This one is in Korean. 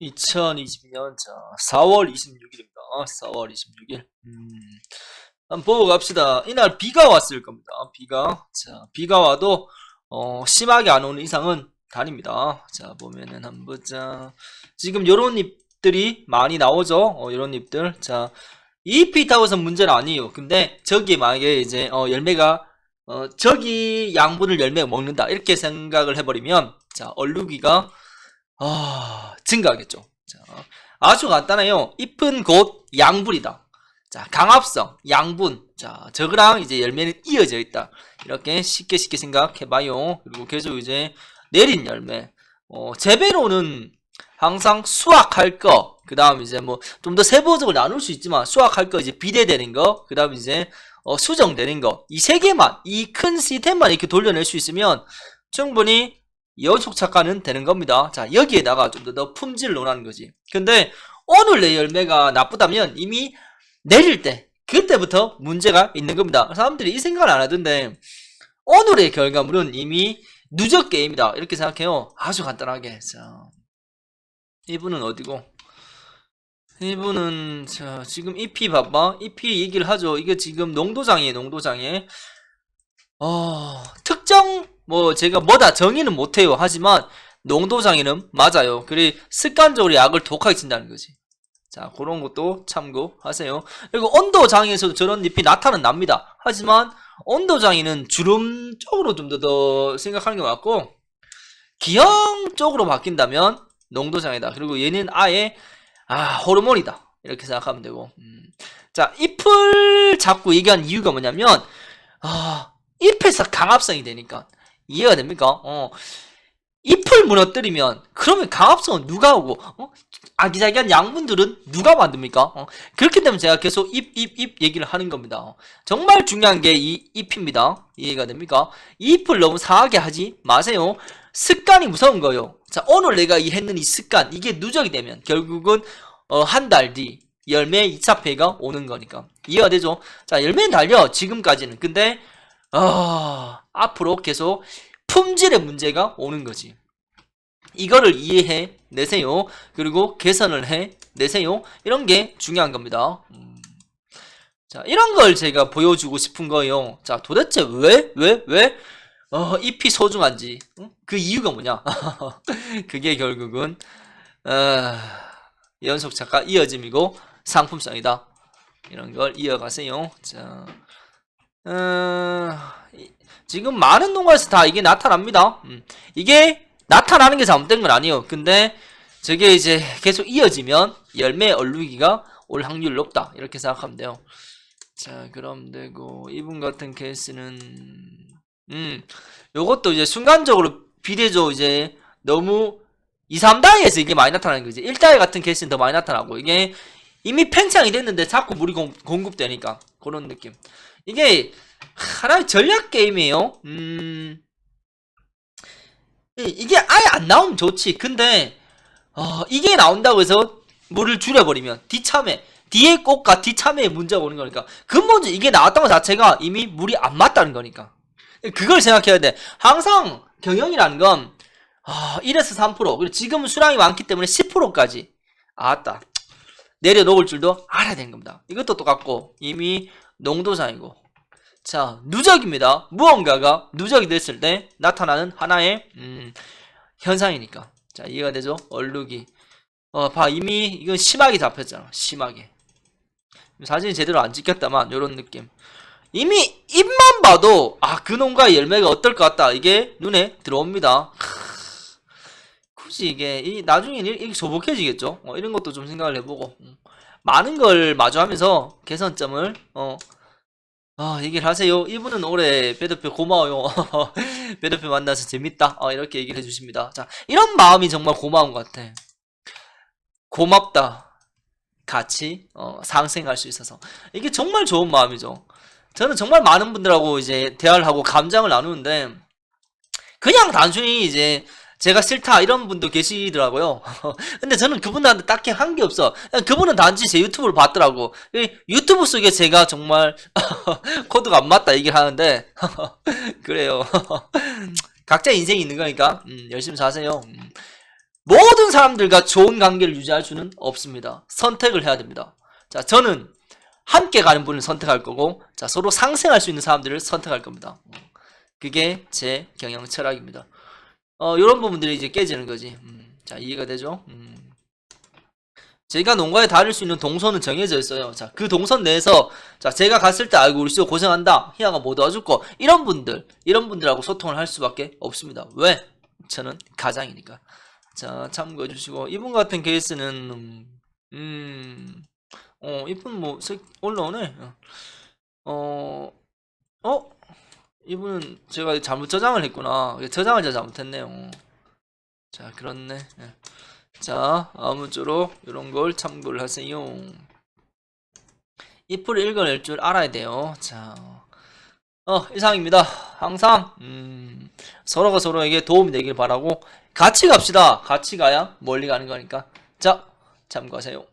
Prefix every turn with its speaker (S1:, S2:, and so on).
S1: 2022년 자 4월 26일입니다. 4월 26일. 음, 한번 보고 갑시다. 이날 비가 왔을 겁니다. 비가 자 비가 와도 어, 심하게 안 오는 이상은 다닙니다. 자 보면은 한번 보자. 지금 요런 잎들이 많이 나오죠. 어, 요런 잎들. 자 잎이 해서 문제는 아니에요. 근데 저기 만약에 이제 어, 열매가 어, 저기 양분을 열매가 먹는다 이렇게 생각을 해버리면 자 얼룩이가 아, 증가하겠죠. 자, 아주 간단해요. 잎은 곧 양분이다. 자, 강합성, 양분. 자, 저거랑 이제 열매는 이어져 있다. 이렇게 쉽게 쉽게 생각해봐요. 그리고 계속 이제 내린 열매. 어, 재배로는 항상 수확할 거, 그 다음 이제 뭐 좀 더 세부적으로 나눌 수 있지만 수확할 거 이제 비대되는 거, 그 다음 이제 어, 수정되는 거. 이 세 개만, 이 큰 시스템만 이렇게 돌려낼 수 있으면 충분히 연속 착화는 되는 겁니다. 자, 여기에다가 좀더더 품질을 논하는 거지. 근데 오늘 내 열매가 나쁘다면 이미 내릴 때, 그때부터 문제가 있는 겁니다. 사람들이 이 생각을 안 하던데, 오늘의 결과물은 이미 누적 게임이다. 이렇게 생각해요. 아주 간단하게. 자, 이분은 어디고? 이분은, 자, 지금 EP 봐봐. EP 얘기를 하죠. 이게 지금 농도장이에요, 농도장에. 어, 특정, 뭐, 제가 뭐다 정의는 못해요. 하지만, 농도장애는 맞아요. 그래, 습관적으로 약을 독하게 친다는 거지. 자, 그런 것도 참고하세요. 그리고 온도장애에서도 저런 잎이 나타는 납니다. 하지만, 온도장애는 주름 쪽으로 좀더더 생각하는 게 맞고, 기형 쪽으로 바뀐다면, 농도장애다. 그리고 얘는 아예, 아, 호르몬이다. 이렇게 생각하면 되고. 음. 자, 잎을 자꾸 얘기한 이유가 뭐냐면, 아, 잎에서 강합성이 되니까. 이해가 됩니까? 어. 잎을 무너뜨리면 그러면 강합성은 누가 오고 어? 아기자기한 양분들은 누가 만듭니까? 어? 그렇기 때문에 제가 계속 잎, 잎, 잎 얘기를 하는 겁니다. 어. 정말 중요한 게 이 잎입니다. 이해가 됩니까? 잎을 너무 상하게 하지 마세요. 습관이 무서운 거예요. 자, 오늘 내가 이 했는 이 습관, 이게 누적이 되면 결국은 어, 한 달 뒤 열매 2차 폐가 오는 거니까. 이해가 되죠? 자, 열매는 달려, 지금까지는. 근데 아, 앞으로 계속 품질의 문제가 오는 거지. 이거를 이해해 내세요. 그리고 개선을 해 내세요. 이런 게 중요한 겁니다. 음. 자, 이런 걸 제가 보여주고 싶은 거예요. 자, 도대체 왜, 왜, 왜, 어, 잎이 소중한지, 응? 그 이유가 뭐냐? 그게 결국은, 어, 연속 작가 이어짐이고 상품성이다. 이런 걸 이어가세요. 자, 어, 이- 지금 많은 농가에서 다 이게 나타납니다. 음, 이게 나타나는 게 잘못된 건 아니에요. 근데 저게 이제 계속 이어지면 열매 얼룩이가 올 확률 높다. 이렇게 생각하면 돼요. 자, 그럼 되고 이분 같은 케이스는 음, 요것도 이제 순간적으로 비례적 이제 너무 2, 3다이에서 이게 많이 나타나는 거지. 1다이 같은 케이스는 더 많이 나타나고 이게 이미 팽창이 됐는데 자꾸 물이 공, 공급되니까 그런 느낌. 이게 하나의 전략 게임이에요. 음. 이- 이게 아예 안 나오면 좋지. 근데 어, 이게 나온다고 해서 물을 줄여버리면 뒤참에 뒤에 꽃과 뒤참에 문제가 오는 거니까 근본적으로 이게 나왔다는 것 자체가 이미 물이 안 맞다는 거니까 그걸 생각해야 돼. 항상 경영이라는 건 아, 1에서 3% 그리고 지금은 수량이 많기 때문에 10%까지 아따 내려놓을 줄도 알아야 되는 겁니다. 이것도 똑같고 이미 농도장이고 자, 누적입니다. 무언가가 누적이 됐을 때 나타나는 하나의 음, 현상이니까. 자, 이해가 되죠? 얼룩이. 어, 봐 이미 이건 심하게 잡혔잖아. 심하게. 사진이 제대로 안 찍혔다만 요런 느낌. 이미 입만 봐도 아, 그 농가의 열매가 어떨 것 같다. 이게 눈에 들어옵니다. 크, 굳이 이게 이 나중에 이렇게 소복해지겠죠? 어, 이런 것도 좀 생각을 해보고 음. 많은 걸 마주하면서 개선점을 어, 아, 얘기를 하세요. 이분은 올해 배드표 고마워요. 배드표 만나서 재밌다. 어, 이렇게 얘기를 해주십니다. 자, 이런 마음이 정말 고마운 것 같아. 고맙다. 같이 어, 상생할 수 있어서 이게 정말 좋은 마음이죠. 저는 정말 많은 분들하고 이제 대화를 하고 감정을 나누는데 그냥 단순히 이제 제가 싫다 이런 분도 계시더라고요. 근데 저는 그분들한테 딱히 한 게 없어. 그분은 단지 제 유튜브를 봤더라고. 이 유튜브 속에 제가 정말 코드가 안 맞다 얘기를 하는데 그래요. 각자 인생이 있는 거니까 음, 열심히 사세요. 음. 모든 사람들과 좋은 관계를 유지할 수는 없습니다. 선택을 해야 됩니다. 자, 저는 함께 가는 분을 선택할 거고, 자, 서로 상생할 수 있는 사람들을 선택할 겁니다. 그게 제 경영 철학입니다. 어, 이런 부분들이 이제 깨지는 거지. 음, 자, 이해가 되죠? 음. 제가 농가에 다닐 수 있는 동선은 정해져 있어요. 자, 그 동선 내에서, 자, 제가 갔을 때, 아이고, 우리 씨 고생한다. 희아가 못 도와줄 거. 이런 분들, 이런 분들하고 소통을 할 수밖에 없습니다. 왜? 저는 가장이니까. 자, 참고해 주시고, 이분 같은 케이스는, 음, 음, 어, 이분 뭐, 색- 올라오네. 어, 어? 이분은 제가 잘못 저장을 했구나. 저장을 제가 잘못했네요. 자, 그렇네. 예. 자, 아무쪼록 이런 걸 참고를 하세요. if를 읽어낼 줄 알아야 돼요. 자, 어, 이상입니다. 항상, 음, 서로가 서로에게 도움이 되길 바라고, 같이 갑시다. 같이 가야 멀리 가는 거니까. 자, 참고하세요.